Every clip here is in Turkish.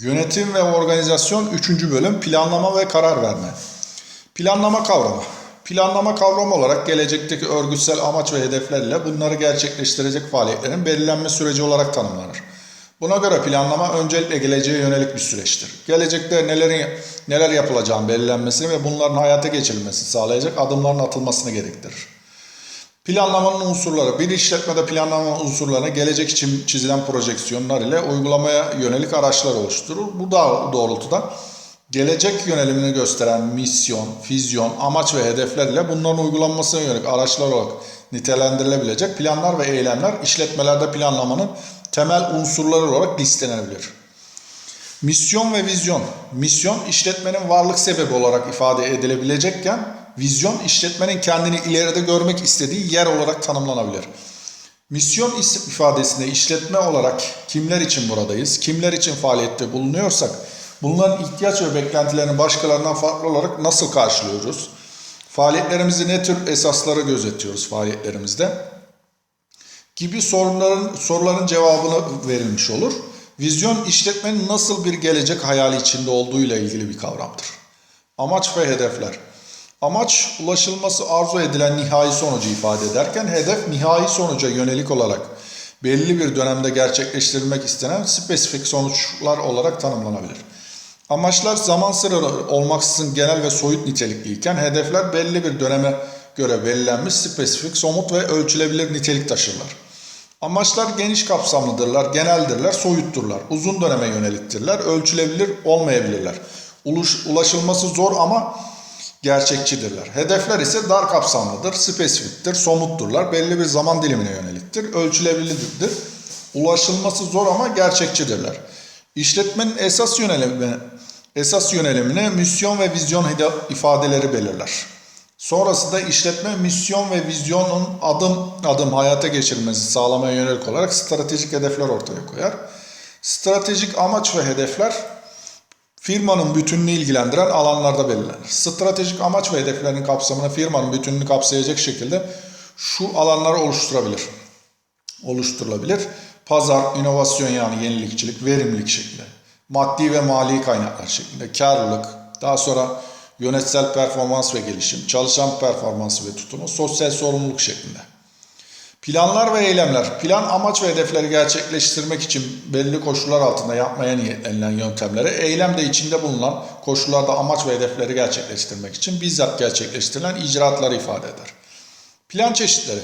Yönetim ve organizasyon 3. bölüm planlama ve karar verme. Planlama kavramı. Planlama kavramı olarak gelecekteki örgütsel amaç ve hedeflerle bunları gerçekleştirecek faaliyetlerin belirlenme süreci olarak tanımlanır. Buna göre planlama öncelikle geleceğe yönelik bir süreçtir. Gelecekte nelerin neler yapılacağını belirlenmesini ve bunların hayata geçirilmesini sağlayacak adımların atılmasını gerektirir. Planlamanın unsurları. Bir işletmede planlama unsurlarını gelecek için çizilen projeksiyonlar ile uygulamaya yönelik araçlar oluşturur. Bu da doğrultuda gelecek yönelimini gösteren misyon, vizyon, amaç ve hedefler ile bunların uygulanmasına yönelik araçlar olarak nitelendirilebilecek planlar ve eylemler işletmelerde planlamanın temel unsurları olarak listelenebilir. Misyon ve vizyon. Misyon işletmenin varlık sebebi olarak ifade edilebilecekken vizyon işletmenin kendini ileride görmek istediği yer olarak tanımlanabilir. Misyon is- ifadesinde işletme olarak kimler için buradayız, kimler için faaliyette bulunuyorsak bunların ihtiyaç ve beklentilerini başkalarından farklı olarak nasıl karşılıyoruz? Faaliyetlerimizi ne tür esasları gözetiyoruz faaliyetlerimizde? gibi sorunların soruların cevabını verilmiş olur. Vizyon işletmenin nasıl bir gelecek hayali içinde olduğuyla ilgili bir kavramdır. Amaç ve hedefler. Amaç ulaşılması arzu edilen nihai sonucu ifade ederken hedef nihai sonuca yönelik olarak belli bir dönemde gerçekleştirilmek istenen spesifik sonuçlar olarak tanımlanabilir. Amaçlar zaman sınırı olmaksızın genel ve soyut nitelikliyken hedefler belli bir döneme göre belirlenmiş spesifik, somut ve ölçülebilir nitelik taşırlar. Amaçlar geniş kapsamlıdırlar, geneldirler, soyutturlar, uzun döneme yöneliktirler, ölçülebilir olmayabilirler. Ulaşılması zor ama gerçekçidirler. Hedefler ise dar kapsamlıdır, spesifiktir, somutturlar, belli bir zaman dilimine yöneliktir, ölçülebilirdir, ulaşılması zor ama gerçekçidirler. İşletmenin esas yönelimi, esas yönelimine misyon ve vizyon ifadeleri belirler. Sonrasında işletme misyon ve vizyonun adım adım hayata geçirilmesi sağlamaya yönelik olarak stratejik hedefler ortaya koyar. Stratejik amaç ve hedefler firmanın bütününü ilgilendiren alanlarda belirlenir. Stratejik amaç ve hedeflerin kapsamını firmanın bütününü kapsayacak şekilde şu alanlar oluşturabilir. Oluşturulabilir. Pazar, inovasyon yani yenilikçilik, verimlilik şeklinde. Maddi ve mali kaynaklar şeklinde. Karlılık, daha sonra yönetsel performans ve gelişim, çalışan performansı ve tutumu, sosyal sorumluluk şeklinde. Planlar ve eylemler. Plan amaç ve hedefleri gerçekleştirmek için belli koşullar altında yapmaya niyetlenilen yöntemleri, eylem de içinde bulunan koşullarda amaç ve hedefleri gerçekleştirmek için bizzat gerçekleştirilen icraatları ifade eder. Plan çeşitleri.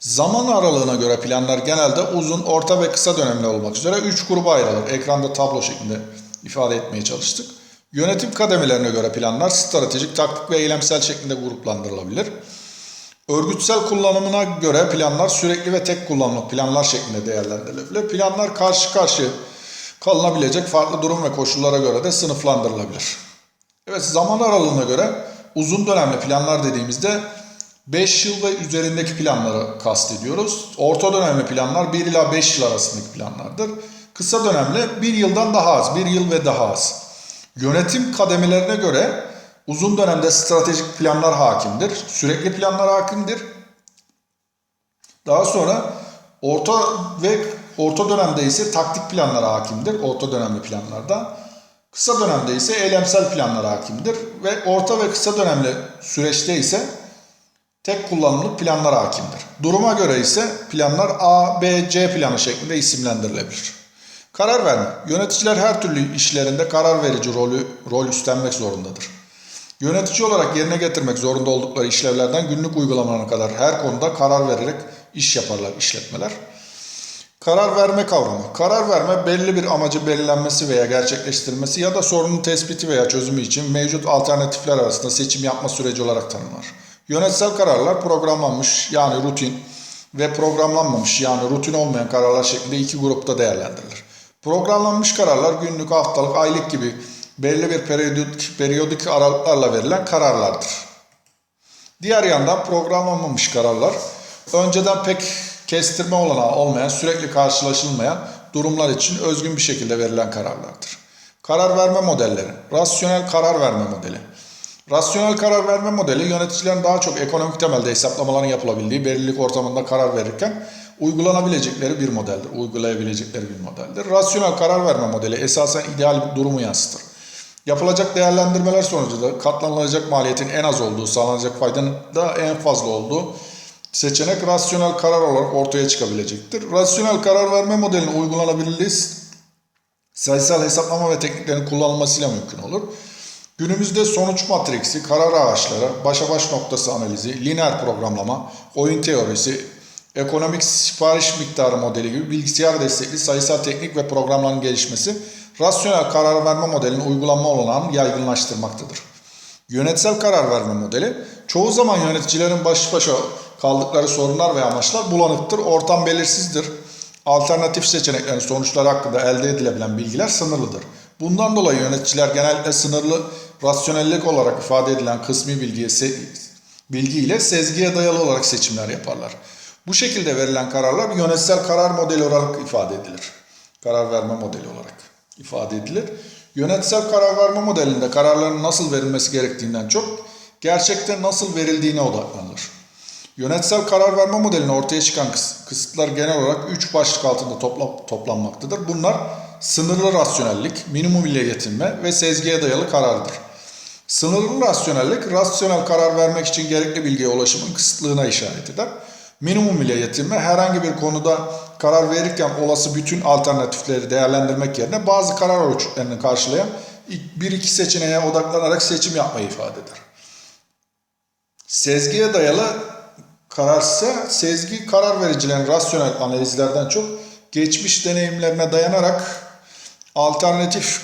Zaman aralığına göre planlar genelde uzun, orta ve kısa dönemli olmak üzere 3 gruba ayrılır. Ekranda tablo şeklinde ifade etmeye çalıştık. Yönetim kademelerine göre planlar stratejik, taktik ve eylemsel şeklinde gruplandırılabilir. Örgütsel kullanımına göre planlar sürekli ve tek kullanımlık planlar şeklinde değerlendirilebilir. Planlar karşı karşı kalınabilecek farklı durum ve koşullara göre de sınıflandırılabilir. Evet zaman aralığına göre uzun dönemli planlar dediğimizde 5 yıl ve üzerindeki planları kastediyoruz. Orta dönemli planlar 1 ila 5 yıl arasındaki planlardır. Kısa dönemli 1 yıldan daha az, 1 yıl ve daha az. Yönetim kademelerine göre uzun dönemde stratejik planlar hakimdir. Sürekli planlar hakimdir. Daha sonra orta ve orta dönemde ise taktik planlar hakimdir. Orta dönemli planlarda. Kısa dönemde ise eylemsel planlar hakimdir. Ve orta ve kısa dönemli süreçte ise tek kullanımlık planlar hakimdir. Duruma göre ise planlar A, B, C planı şeklinde isimlendirilebilir. Karar verme. Yöneticiler her türlü işlerinde karar verici rolü rol üstlenmek zorundadır. Yönetici olarak yerine getirmek zorunda oldukları işlevlerden günlük uygulamalarına kadar her konuda karar vererek iş yaparlar işletmeler. Karar verme kavramı. Karar verme belli bir amacı belirlenmesi veya gerçekleştirilmesi ya da sorunun tespiti veya çözümü için mevcut alternatifler arasında seçim yapma süreci olarak tanımlar. Yönetsel kararlar programlanmış yani rutin ve programlanmamış yani rutin olmayan kararlar şeklinde iki grupta değerlendirilir. Programlanmış kararlar günlük, haftalık, aylık gibi belli bir periyodik, periyodik aralıklarla verilen kararlardır. Diğer yandan programlanmamış kararlar önceden pek kestirme olanağı olmayan, sürekli karşılaşılmayan durumlar için özgün bir şekilde verilen kararlardır. Karar verme modelleri. Rasyonel karar verme modeli. Rasyonel karar verme modeli yöneticilerin daha çok ekonomik temelde hesaplamaların yapılabildiği belirlilik ortamında karar verirken uygulanabilecekleri bir modeldir. Uygulayabilecekleri bir modeldir. Rasyonel karar verme modeli esasen ideal durumu yansıtır. Yapılacak değerlendirmeler sonucunda katlanılacak maliyetin en az olduğu, sağlanacak faydanın da en fazla olduğu seçenek rasyonel karar olarak ortaya çıkabilecektir. Rasyonel karar verme modelinin uygulanabilirliği sayısal hesaplama ve tekniklerin kullanılmasıyla mümkün olur. Günümüzde sonuç matriksi, karar ağaçları, başa baş noktası analizi, lineer programlama, oyun teorisi, ekonomik sipariş miktarı modeli gibi bilgisayar destekli sayısal teknik ve programların gelişmesi rasyonel karar verme modelinin uygulanma olanağını yaygınlaştırmaktadır. Yönetsel karar verme modeli çoğu zaman yöneticilerin baş başa kaldıkları sorunlar ve amaçlar bulanıktır, ortam belirsizdir. Alternatif seçeneklerin sonuçları hakkında elde edilebilen bilgiler sınırlıdır. Bundan dolayı yöneticiler genellikle sınırlı rasyonellik olarak ifade edilen kısmi bilgiye se- bilgi ile sezgiye dayalı olarak seçimler yaparlar. Bu şekilde verilen kararlar yönetsel karar modeli olarak ifade edilir. Karar verme modeli olarak ifade edilir. Yönetsel karar verme modelinde kararların nasıl verilmesi gerektiğinden çok gerçekte nasıl verildiğine odaklanılır. Yönetsel karar verme modelinin ortaya çıkan kıs- kısıtlar genel olarak 3 başlık altında topla- toplanmaktadır. Bunlar sınırlı rasyonellik, minimum ile yetinme ve sezgiye dayalı karardır. Sınırlı rasyonellik, rasyonel karar vermek için gerekli bilgiye ulaşımın kısıtlığına işaret eder. Minimum ile yetinme, herhangi bir konuda karar verirken olası bütün alternatifleri değerlendirmek yerine bazı karar ölçütlerini karşılayan bir iki seçeneğe odaklanarak seçim yapmayı ifade eder. Sezgiye dayalı kararsa sezgi karar vericilerin rasyonel analizlerden çok geçmiş deneyimlerine dayanarak alternatif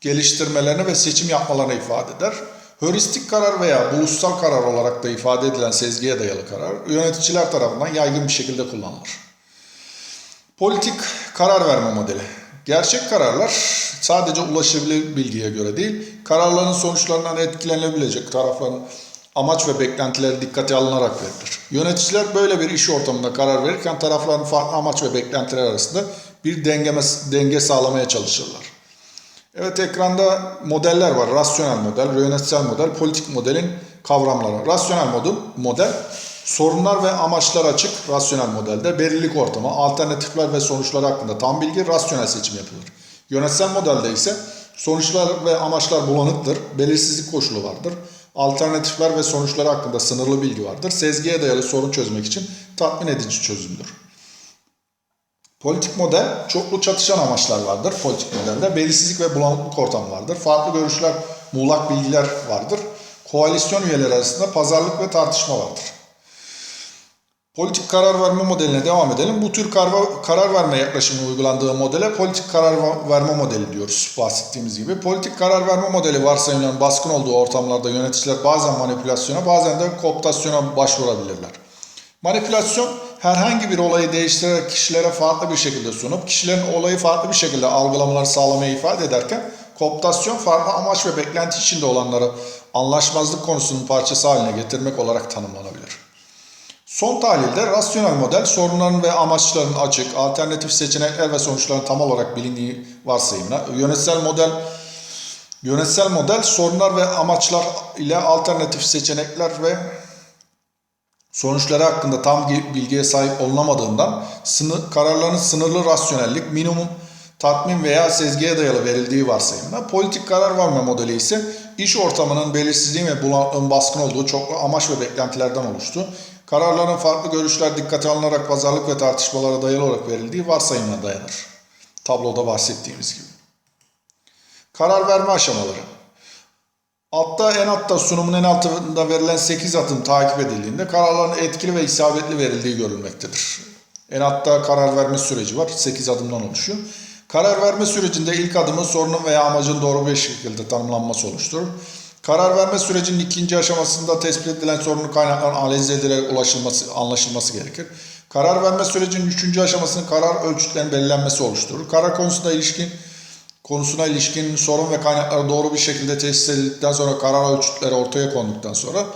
geliştirmelerini ve seçim yapmalarını ifade eder. Heuristik karar veya buluşsal karar olarak da ifade edilen sezgiye dayalı karar yöneticiler tarafından yaygın bir şekilde kullanılır. Politik karar verme modeli. Gerçek kararlar sadece ulaşılabilir bilgiye göre değil, kararların sonuçlarından etkilenilebilecek tarafların amaç ve beklentileri dikkate alınarak verilir. Yöneticiler böyle bir iş ortamında karar verirken tarafların farklı amaç ve beklentiler arasında bir dengeme, denge sağlamaya çalışırlar. Evet ekranda modeller var. Rasyonel model, yönetsel model, politik modelin kavramları. Rasyonel model, model sorunlar ve amaçlar açık rasyonel modelde belirlilik ortamı, alternatifler ve sonuçlar hakkında tam bilgi, rasyonel seçim yapılır. Yönetsel modelde ise sonuçlar ve amaçlar bulanıktır, belirsizlik koşulu vardır. Alternatifler ve sonuçları hakkında sınırlı bilgi vardır. Sezgiye dayalı sorun çözmek için tatmin edici çözümdür. Politik model çoklu çatışan amaçlar vardır politik modelde. Belirsizlik ve bulanıklık ortamı vardır. Farklı görüşler, muğlak bilgiler vardır. Koalisyon üyeleri arasında pazarlık ve tartışma vardır. Politik karar verme modeline devam edelim. Bu tür karar, karar verme yaklaşımı uygulandığı modele politik karar verme modeli diyoruz bahsettiğimiz gibi. Politik karar verme modeli varsayılan baskın olduğu ortamlarda yöneticiler bazen manipülasyona bazen de kooptasyona başvurabilirler. Manipülasyon herhangi bir olayı değiştirerek kişilere farklı bir şekilde sunup kişilerin olayı farklı bir şekilde algılamaları sağlamayı ifade ederken kooptasyon farklı amaç ve beklenti içinde olanları anlaşmazlık konusunun parçası haline getirmek olarak tanımlanabilir. Son tahlilde rasyonel model sorunların ve amaçların açık, alternatif seçenekler ve sonuçların tam olarak bilindiği varsayımına, yönetsel model yönetsel model sorunlar ve amaçlar ile alternatif seçenekler ve sonuçları hakkında tam bilgiye sahip olunamadığından sınır, kararların sınırlı rasyonellik, minimum tatmin veya sezgiye dayalı verildiği varsayımda. Politik karar verme modeli ise iş ortamının belirsizliği ve bulanıklığın baskın olduğu çoklu amaç ve beklentilerden oluştu. Kararların farklı görüşler dikkate alınarak pazarlık ve tartışmalara dayalı olarak verildiği varsayımına dayanır. Tabloda bahsettiğimiz gibi. Karar verme aşamaları. Altta en altta sunumun en altında verilen 8 adım takip edildiğinde kararların etkili ve isabetli verildiği görülmektedir. En altta karar verme süreci var. 8 adımdan oluşuyor. Karar verme sürecinde ilk adımın sorunun veya amacın doğru bir şekilde tanımlanması oluşturur. Karar verme sürecinin ikinci aşamasında tespit edilen sorunun kaynaklarının analiz edilerek ulaşılması, anlaşılması gerekir. Karar verme sürecinin üçüncü aşamasının karar ölçütlerinin belirlenmesi oluşturur. Karar konusunda ilişkin konusuna ilişkin sorun ve kaynakları doğru bir şekilde tesis edildikten sonra karar ölçütleri ortaya konduktan sonra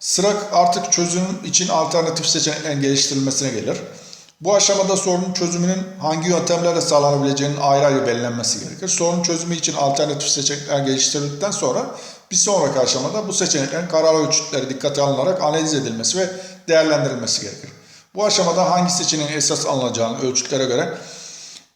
sıra artık çözüm için alternatif seçeneklerin geliştirilmesine gelir. Bu aşamada sorunun çözümünün hangi yöntemlerle sağlanabileceğinin ayrı ayrı belirlenmesi gerekir. Sorun çözümü için alternatif seçenekler geliştirildikten sonra bir sonraki aşamada bu seçeneklerin karar ölçütleri dikkate alınarak analiz edilmesi ve değerlendirilmesi gerekir. Bu aşamada hangi seçeneğin esas alınacağını ölçütlere göre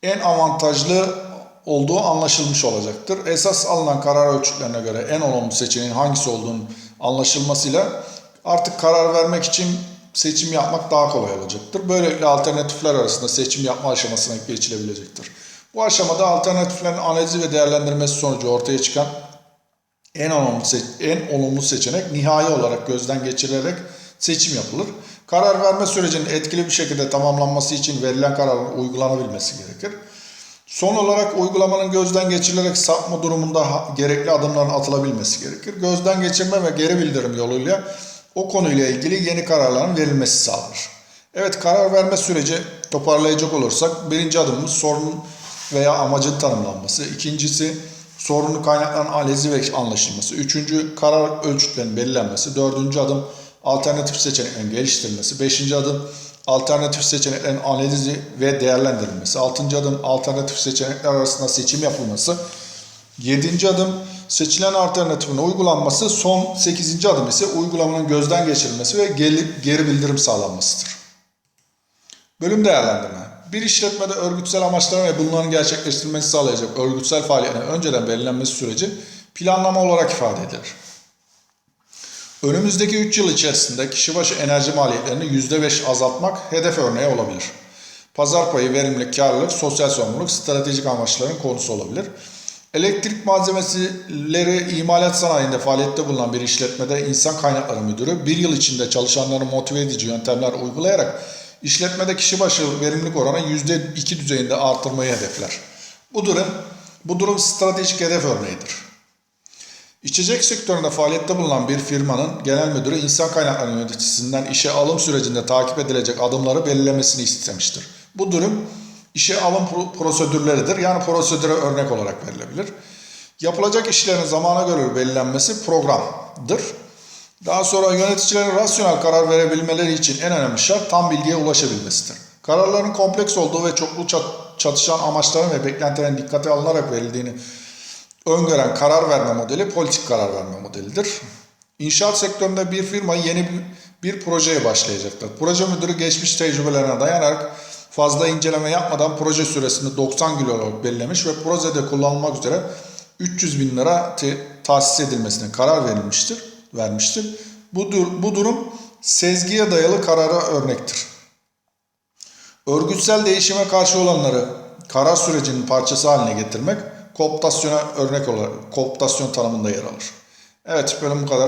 en avantajlı olduğu anlaşılmış olacaktır. Esas alınan karar ölçütlerine göre en olumlu seçeneğin hangisi olduğunun anlaşılmasıyla artık karar vermek için seçim yapmak daha kolay olacaktır. Böylelikle alternatifler arasında seçim yapma aşamasına geçilebilecektir. Bu aşamada alternatiflerin analizi ve değerlendirmesi sonucu ortaya çıkan en olumlu, en olumlu seçenek nihai olarak gözden geçirilerek seçim yapılır. Karar verme sürecinin etkili bir şekilde tamamlanması için verilen kararın uygulanabilmesi gerekir. Son olarak uygulamanın gözden geçirilerek sapma durumunda gerekli adımların atılabilmesi gerekir. Gözden geçirme ve geri bildirim yoluyla o konuyla ilgili yeni kararların verilmesi sağlanır. Evet karar verme süreci toparlayacak olursak birinci adımımız sorunun veya amacın tanımlanması. İkincisi sorunun kaynakların analizi ve anlaşılması. Üçüncü karar ölçütlerinin belirlenmesi. Dördüncü adım alternatif seçeneklerin geliştirilmesi. Beşinci adım alternatif seçeneklerin analizi ve değerlendirilmesi. Altıncı adım alternatif seçenekler arasında seçim yapılması. Yedinci adım seçilen alternatifin uygulanması. Son sekizinci adım ise uygulamanın gözden geçirilmesi ve geri, geri bildirim sağlanmasıdır. Bölüm değerlendirme. Bir işletmede örgütsel amaçların ve bunların gerçekleştirilmesi sağlayacak örgütsel faaliyetlerin önceden belirlenmesi süreci planlama olarak ifade edilir. Önümüzdeki 3 yıl içerisinde kişi başı enerji maliyetlerini %5 azaltmak hedef örneği olabilir. Pazar payı, verimlilik, karlılık, sosyal sorumluluk stratejik amaçların konusu olabilir. Elektrik malzemeleri imalat sanayinde faaliyette bulunan bir işletmede insan kaynakları müdürü bir yıl içinde çalışanları motive edici yöntemler uygulayarak işletmede kişi başı verimlilik oranı %2 düzeyinde artırmayı hedefler. Bu durum, bu durum stratejik hedef örneğidir. İçecek sektöründe faaliyette bulunan bir firmanın genel müdürü insan kaynakları yöneticisinden işe alım sürecinde takip edilecek adımları belirlemesini istemiştir. Bu durum işe alım pro- prosedürleridir. Yani prosedüre örnek olarak verilebilir. Yapılacak işlerin zamana göre belirlenmesi programdır. Daha sonra yöneticilerin rasyonel karar verebilmeleri için en önemli şart tam bilgiye ulaşabilmesidir. Kararların kompleks olduğu ve çoklu çat- çatışan amaçların ve beklentilerin dikkate alınarak verildiğini öngören karar verme modeli politik karar verme modelidir. İnşaat sektöründe bir firma yeni bir, bir projeye başlayacaktır. Proje müdürü geçmiş tecrübelerine dayanarak fazla inceleme yapmadan proje süresini 90 gün olarak belirlemiş ve projede kullanılmak üzere 300 bin lira te- tahsis edilmesine karar verilmiştir, vermiştir. Bu, dur- bu durum sezgiye dayalı karara örnektir. Örgütsel değişime karşı olanları karar sürecinin parçası haline getirmek kooptasyona örnek olarak kooptasyon tanımında yer alır. Evet bölüm bu kadar.